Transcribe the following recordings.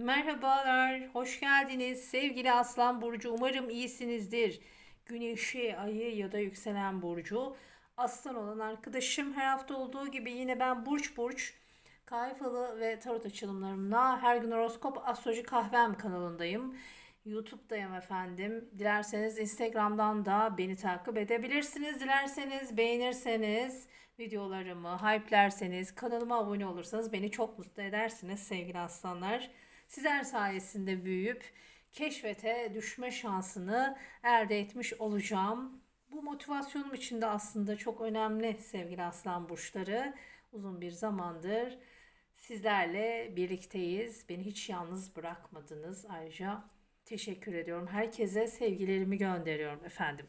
Merhabalar, hoş geldiniz sevgili Aslan Burcu. Umarım iyisinizdir. Güneşi, ayı ya da yükselen burcu. Aslan olan arkadaşım her hafta olduğu gibi yine ben burç burç kayfalı ve tarot açılımlarımla her gün horoskop astroloji kahvem kanalındayım. YouTube'dayım efendim. Dilerseniz Instagram'dan da beni takip edebilirsiniz. Dilerseniz beğenirseniz videolarımı hype'lerseniz kanalıma abone olursanız beni çok mutlu edersiniz sevgili aslanlar. Sizler sayesinde büyüyüp keşfete düşme şansını elde etmiş olacağım. Bu motivasyonum için de aslında çok önemli sevgili aslan burçları. Uzun bir zamandır sizlerle birlikteyiz. Beni hiç yalnız bırakmadınız. Ayrıca teşekkür ediyorum. Herkese sevgilerimi gönderiyorum efendim.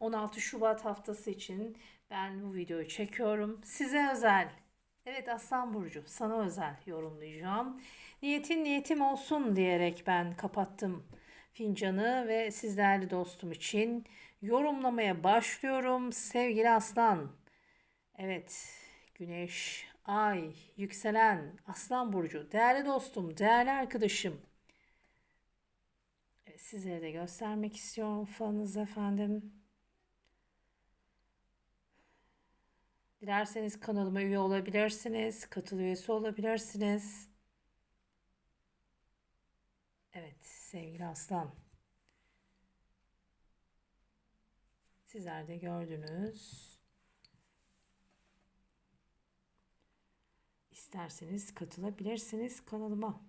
16 Şubat haftası için ben bu videoyu çekiyorum. Size özel. Evet Aslan Burcu sana özel yorumlayacağım. Niyetin niyetim olsun diyerek ben kapattım fincanı ve sizlerle dostum için yorumlamaya başlıyorum. Sevgili Aslan. Evet Güneş, Ay, yükselen Aslan Burcu, değerli dostum, değerli arkadaşım. Evet, sizlere de göstermek istiyorum fanınız efendim. Dilerseniz kanalıma üye olabilirsiniz, katıl üyesi olabilirsiniz. Evet sevgili aslan. Sizler de gördünüz. İsterseniz katılabilirsiniz kanalıma.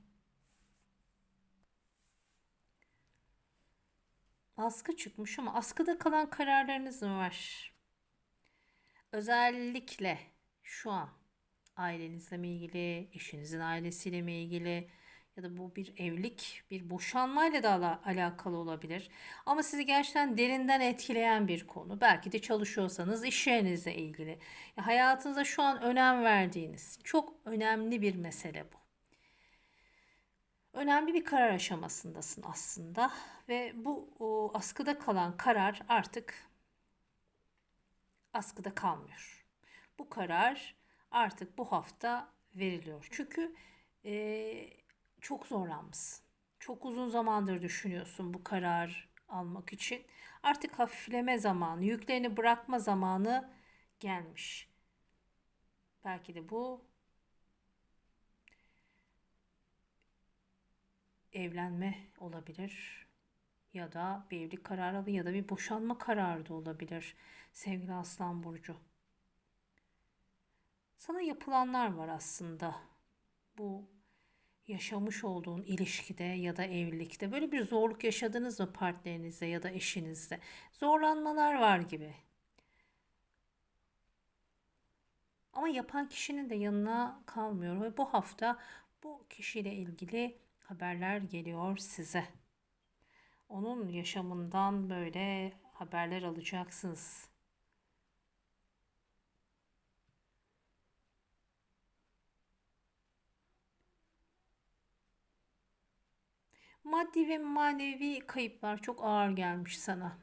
Askı çıkmış ama askıda kalan kararlarınız mı var? Özellikle şu an ailenizle mi ilgili, eşinizin ailesiyle mi ilgili ya da bu bir evlilik, bir boşanmayla da ala- alakalı olabilir. Ama sizi gerçekten derinden etkileyen bir konu. Belki de çalışıyorsanız iş yerinizle ilgili. Ya hayatınıza şu an önem verdiğiniz çok önemli bir mesele bu. Önemli bir karar aşamasındasın aslında ve bu o, askıda kalan karar artık askıda kalmıyor. Bu karar artık bu hafta veriliyor. Çünkü e, çok zorlanmışsın. Çok uzun zamandır düşünüyorsun bu karar almak için. Artık hafifleme zamanı, yüklerini bırakma zamanı gelmiş. Belki de bu evlenme olabilir ya da bir evlilik kararı ya da bir boşanma kararı da olabilir sevgili Aslan Burcu. Sana yapılanlar var aslında. Bu yaşamış olduğun ilişkide ya da evlilikte böyle bir zorluk yaşadınız mı partnerinizle ya da eşinizle? Zorlanmalar var gibi. Ama yapan kişinin de yanına kalmıyor ve bu hafta bu kişiyle ilgili haberler geliyor size. Onun yaşamından böyle haberler alacaksınız. Maddi ve manevi kayıplar çok ağır gelmiş sana.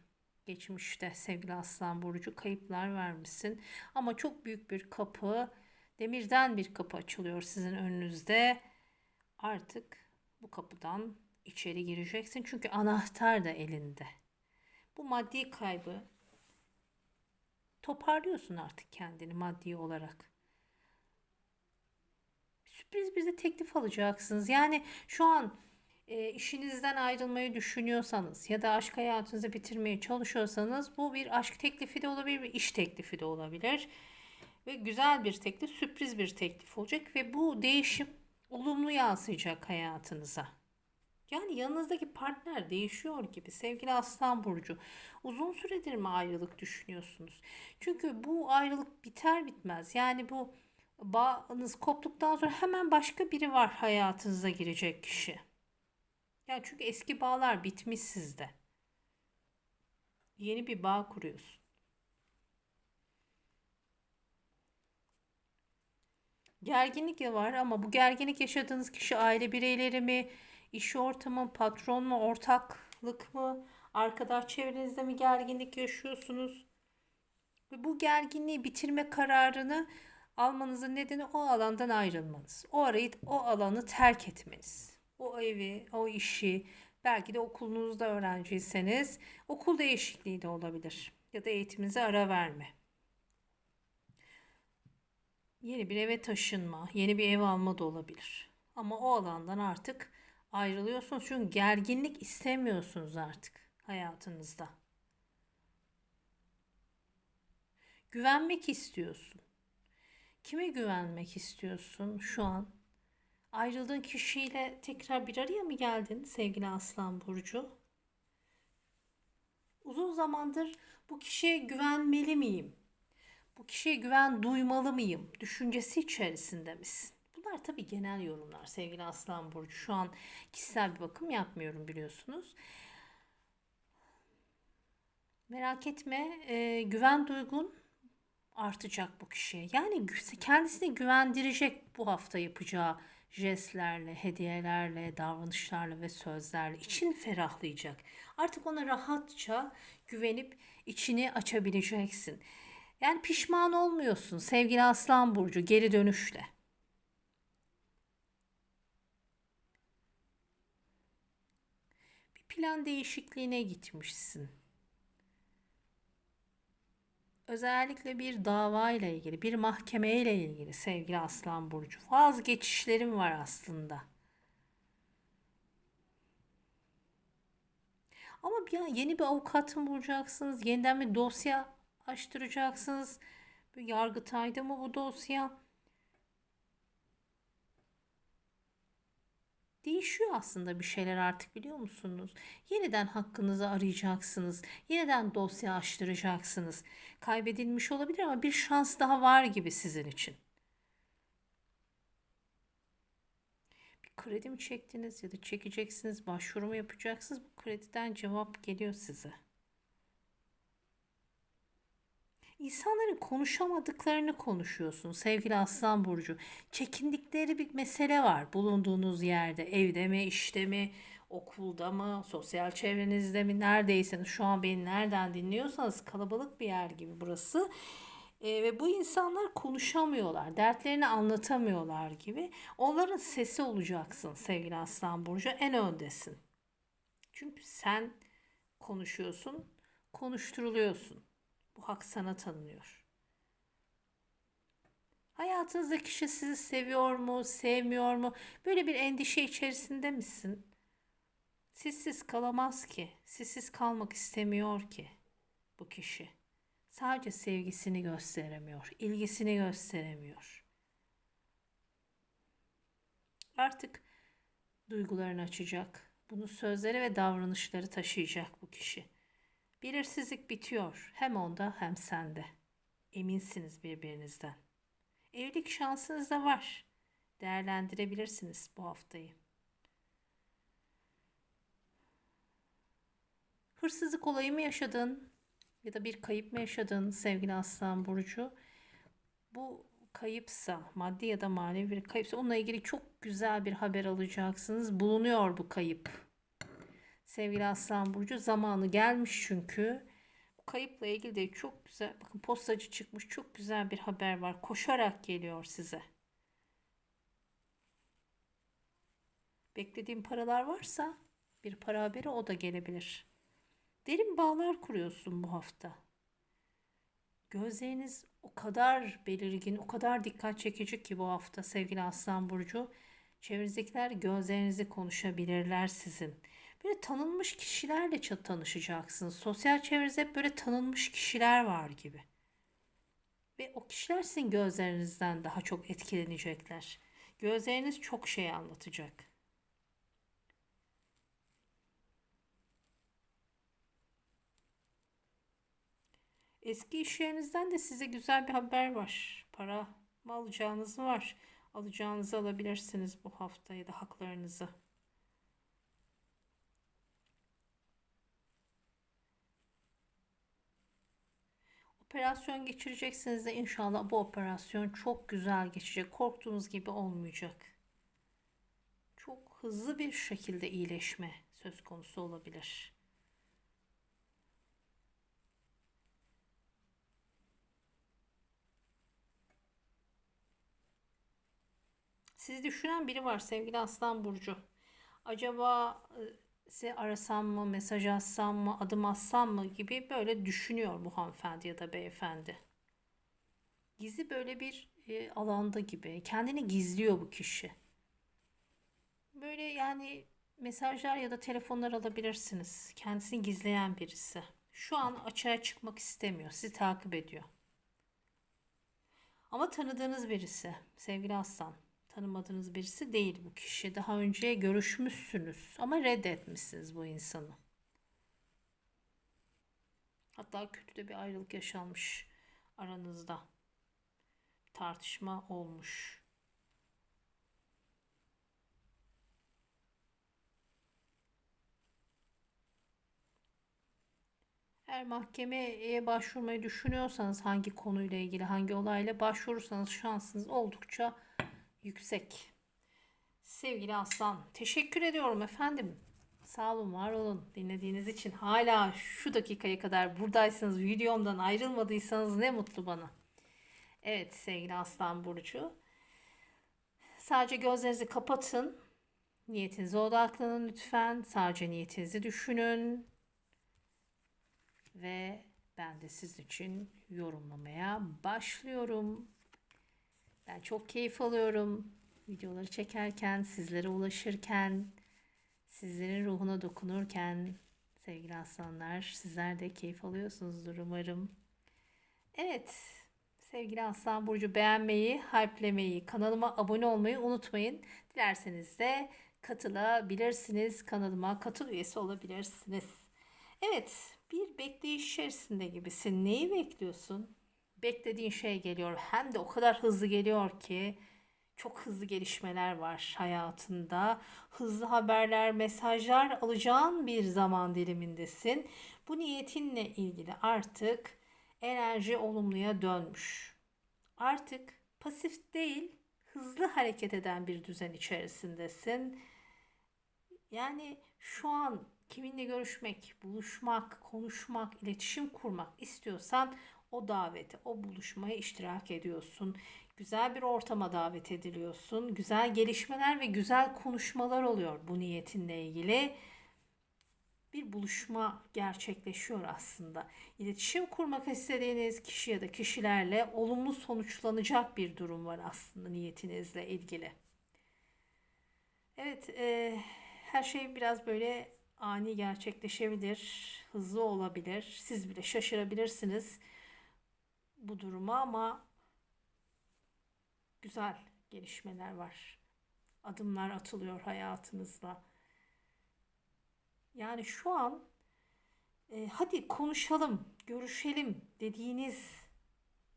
Geçmişte sevgili Aslan Burcu kayıplar vermişsin. Ama çok büyük bir kapı, demirden bir kapı açılıyor sizin önünüzde. Artık bu kapıdan içeri gireceksin. Çünkü anahtar da elinde. Bu maddi kaybı toparlıyorsun artık kendini maddi olarak. Sürpriz bir de teklif alacaksınız. Yani şu an e, işinizden ayrılmayı düşünüyorsanız ya da aşk hayatınızı bitirmeye çalışıyorsanız bu bir aşk teklifi de olabilir, bir iş teklifi de olabilir. Ve güzel bir teklif, sürpriz bir teklif olacak ve bu değişim olumlu yansıyacak hayatınıza. Yani yanınızdaki partner değişiyor gibi sevgili Aslan Burcu. Uzun süredir mi ayrılık düşünüyorsunuz? Çünkü bu ayrılık biter bitmez. Yani bu bağınız koptuktan sonra hemen başka biri var hayatınıza girecek kişi. Yani çünkü eski bağlar bitmiş sizde. Yeni bir bağ kuruyorsun. Gerginlik var ama bu gerginlik yaşadığınız kişi aile bireyleri mi, iş ortamı, patron mu, ortaklık mı, arkadaş çevrenizde mi gerginlik yaşıyorsunuz? Ve bu gerginliği bitirme kararını almanızın nedeni o alandan ayrılmanız. O arayı, o alanı terk etmeniz. O evi, o işi, belki de okulunuzda öğrenciyseniz okul değişikliği de olabilir. Ya da eğitiminize ara verme. Yeni bir eve taşınma, yeni bir ev alma da olabilir. Ama o alandan artık ayrılıyorsunuz çünkü gerginlik istemiyorsunuz artık hayatınızda. Güvenmek istiyorsun. Kime güvenmek istiyorsun şu an? Ayrıldığın kişiyle tekrar bir araya mı geldin sevgili Aslan Burcu? Uzun zamandır bu kişiye güvenmeli miyim? Bu kişiye güven duymalı mıyım? Düşüncesi içerisinde misin? Bunlar tabii genel yorumlar sevgili Aslan Burcu. Şu an kişisel bir bakım yapmıyorum biliyorsunuz. Merak etme, e, güven duygun artacak bu kişiye. Yani kendisini güvendirecek bu hafta yapacağı jestlerle, hediyelerle, davranışlarla ve sözlerle için ferahlayacak. Artık ona rahatça güvenip içini açabileceksin. Yani pişman olmuyorsun sevgili Aslan Burcu geri dönüşle. Bir plan değişikliğine gitmişsin. Özellikle bir dava ile ilgili, bir mahkeme ile ilgili sevgili Aslan Burcu. Vazgeçişlerim var aslında. Ama bir yeni bir avukat mı bulacaksınız? Yeniden bir dosya açtıracaksınız. Bir Yargıtay'da mı bu dosya? Değişiyor aslında bir şeyler artık biliyor musunuz? Yeniden hakkınızı arayacaksınız. Yeniden dosya açtıracaksınız. Kaybedilmiş olabilir ama bir şans daha var gibi sizin için. Bir kredi mi çektiniz ya da çekeceksiniz, başvuru mu yapacaksınız? Bu krediden cevap geliyor size. İnsanların konuşamadıklarını konuşuyorsun sevgili Aslan Burcu. Çekindikleri bir mesele var bulunduğunuz yerde. Evde mi, işte mi, okulda mı, sosyal çevrenizde mi, neredeyseniz şu an beni nereden dinliyorsanız kalabalık bir yer gibi burası. E, ve bu insanlar konuşamıyorlar, dertlerini anlatamıyorlar gibi. Onların sesi olacaksın sevgili Aslan Burcu, en öndesin. Çünkü sen konuşuyorsun, konuşturuluyorsun. Bu hak sana tanınıyor. Hayatınızdaki kişi sizi seviyor mu, sevmiyor mu? Böyle bir endişe içerisinde misin? Sizsiz kalamaz ki. Sizsiz kalmak istemiyor ki bu kişi. Sadece sevgisini gösteremiyor, ilgisini gösteremiyor. Artık duygularını açacak. Bunu sözleri ve davranışları taşıyacak bu kişi. Belirsizlik bitiyor. Hem onda hem sende. Eminsiniz birbirinizden. Evlilik şansınız da var. Değerlendirebilirsiniz bu haftayı. Hırsızlık olayı mı yaşadın? Ya da bir kayıp mı yaşadın sevgili Aslan Burcu? Bu kayıpsa, maddi ya da manevi bir kayıpsa onunla ilgili çok güzel bir haber alacaksınız. Bulunuyor bu kayıp. Sevgili Aslan Burcu zamanı gelmiş çünkü. Bu kayıpla ilgili de çok güzel. Bakın postacı çıkmış. Çok güzel bir haber var. Koşarak geliyor size. Beklediğim paralar varsa bir para haberi o da gelebilir. Derin bağlar kuruyorsun bu hafta. Gözleriniz o kadar belirgin, o kadar dikkat çekici ki bu hafta sevgili Aslan Burcu. Çevrenizdekiler gözlerinizi konuşabilirler sizin. Böyle tanınmış kişilerle tanışacaksınız. Sosyal çevrenizde hep böyle tanınmış kişiler var gibi. Ve o kişiler sizin gözlerinizden daha çok etkilenecekler. Gözleriniz çok şey anlatacak. Eski iş yerinizden de size güzel bir haber var. Para mı alacağınız var. Alacağınızı alabilirsiniz bu hafta ya da haklarınızı. Operasyon geçireceksiniz de inşallah bu operasyon çok güzel geçecek. Korktuğunuz gibi olmayacak. Çok hızlı bir şekilde iyileşme söz konusu olabilir. Sizi düşünen biri var sevgili Aslan Burcu. acaba e, size arasam mı, mesaj atsam mı, adım atsam mı gibi böyle düşünüyor bu hanımefendi ya da beyefendi. Gizli böyle bir e, alanda gibi. Kendini gizliyor bu kişi. Böyle yani mesajlar ya da telefonlar alabilirsiniz. Kendisini gizleyen birisi. Şu an açığa çıkmak istemiyor. Sizi takip ediyor. Ama tanıdığınız birisi. Sevgili Aslan. Tanımadığınız birisi değil bu kişi. Daha önce görüşmüşsünüz ama reddetmişsiniz bu insanı. Hatta kötü de bir ayrılık yaşanmış aranızda. Tartışma olmuş. Eğer mahkemeye başvurmayı düşünüyorsanız hangi konuyla ilgili, hangi olayla başvurursanız şansınız oldukça yüksek. Sevgili Aslan, teşekkür ediyorum efendim. Sağ olun, var olun dinlediğiniz için. Hala şu dakikaya kadar buradaysanız, videomdan ayrılmadıysanız ne mutlu bana. Evet sevgili Aslan Burcu. Sadece gözlerinizi kapatın. Niyetinize odaklanın lütfen. Sadece niyetinizi düşünün. Ve ben de sizin için yorumlamaya başlıyorum. Ben çok keyif alıyorum. Videoları çekerken, sizlere ulaşırken, sizlerin ruhuna dokunurken sevgili aslanlar sizler de keyif alıyorsunuzdur umarım. Evet sevgili aslan burcu beğenmeyi, hype'lemeyi, kanalıma abone olmayı unutmayın. Dilerseniz de katılabilirsiniz. Kanalıma katıl üyesi olabilirsiniz. Evet bir bekleyiş içerisinde gibisin. Neyi bekliyorsun? Beklediğin şey geliyor. Hem de o kadar hızlı geliyor ki çok hızlı gelişmeler var hayatında. Hızlı haberler, mesajlar alacağın bir zaman dilimindesin. Bu niyetinle ilgili artık enerji olumluya dönmüş. Artık pasif değil, hızlı hareket eden bir düzen içerisindesin. Yani şu an kiminle görüşmek, buluşmak, konuşmak, iletişim kurmak istiyorsan o davete, o buluşmaya iştirak ediyorsun. Güzel bir ortama davet ediliyorsun. Güzel gelişmeler ve güzel konuşmalar oluyor bu niyetinle ilgili. Bir buluşma gerçekleşiyor aslında. İletişim kurmak istediğiniz kişi ya da kişilerle olumlu sonuçlanacak bir durum var aslında niyetinizle ilgili. Evet, e, her şey biraz böyle ani gerçekleşebilir, hızlı olabilir. Siz bile şaşırabilirsiniz bu duruma ama güzel gelişmeler var. Adımlar atılıyor hayatınızda. Yani şu an e, hadi konuşalım, görüşelim dediğiniz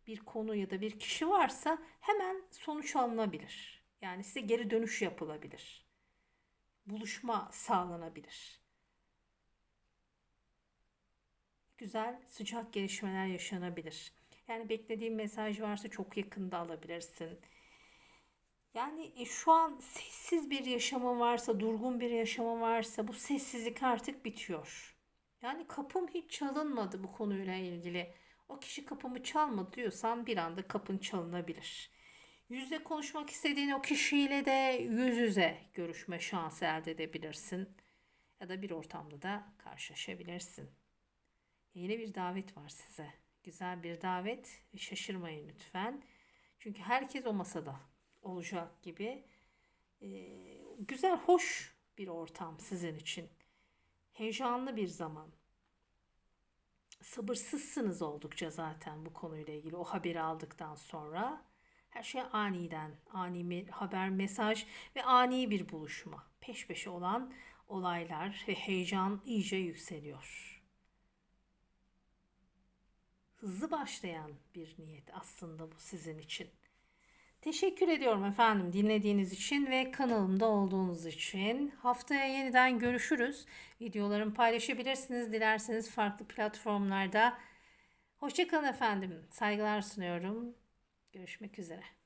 bir konu ya da bir kişi varsa hemen sonuç alınabilir. Yani size geri dönüş yapılabilir. Buluşma sağlanabilir. Güzel, sıcak gelişmeler yaşanabilir. Yani beklediğin mesaj varsa çok yakında alabilirsin. Yani e, şu an sessiz bir yaşamın varsa, durgun bir yaşamın varsa bu sessizlik artık bitiyor. Yani kapım hiç çalınmadı bu konuyla ilgili. O kişi kapımı çalmadı diyorsan bir anda kapın çalınabilir. Yüzde konuşmak istediğin o kişiyle de yüz yüze görüşme şansı elde edebilirsin. Ya da bir ortamda da karşılaşabilirsin. Yeni bir davet var size. Güzel bir davet ve şaşırmayın lütfen. Çünkü herkes o masada olacak gibi. Ee, güzel, hoş bir ortam sizin için. Heyecanlı bir zaman. Sabırsızsınız oldukça zaten bu konuyla ilgili o haberi aldıktan sonra. Her şey aniden, ani haber, mesaj ve ani bir buluşma. Peş peşe olan olaylar ve heyecan iyice yükseliyor hızlı başlayan bir niyet aslında bu sizin için. Teşekkür ediyorum efendim dinlediğiniz için ve kanalımda olduğunuz için. Haftaya yeniden görüşürüz. Videolarımı paylaşabilirsiniz dilerseniz farklı platformlarda. Hoşçakalın efendim. Saygılar sunuyorum. Görüşmek üzere.